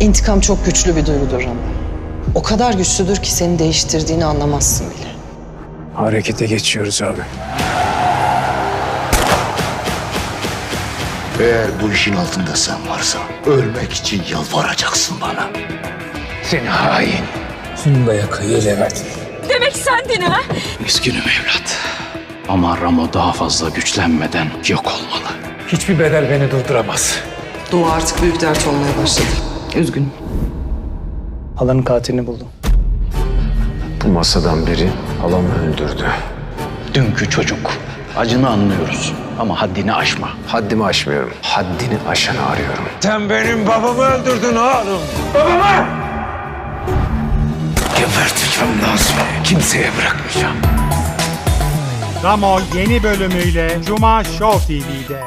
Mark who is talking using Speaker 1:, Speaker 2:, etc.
Speaker 1: İntikam çok güçlü bir duygudur Ramo. O kadar güçlüdür ki seni değiştirdiğini anlamazsın bile.
Speaker 2: Harekete geçiyoruz abi.
Speaker 3: Eğer bu işin altında sen varsan ölmek için yalvaracaksın bana.
Speaker 2: Seni hain. Funda yakayı ele verdin.
Speaker 4: Demek sendin ha?
Speaker 5: Üzgünüm evlat. Ama Ramo daha fazla güçlenmeden yok olmalı.
Speaker 2: Hiçbir bedel beni durduramaz.
Speaker 1: Doğu artık büyük dert olmaya başladı. Üzgünüm.
Speaker 2: Halanın katilini buldum.
Speaker 6: Bu masadan biri halamı öldürdü.
Speaker 5: Dünkü çocuk. Acını anlıyoruz ama haddini aşma.
Speaker 6: Haddimi aşmıyorum. Haddini aşanı arıyorum.
Speaker 2: Sen benim babamı öldürdün oğlum. Babamı! Geberteceğim Nazmi. Kimseye bırakmayacağım.
Speaker 7: Ramo yeni bölümüyle Cuma Show TV'de.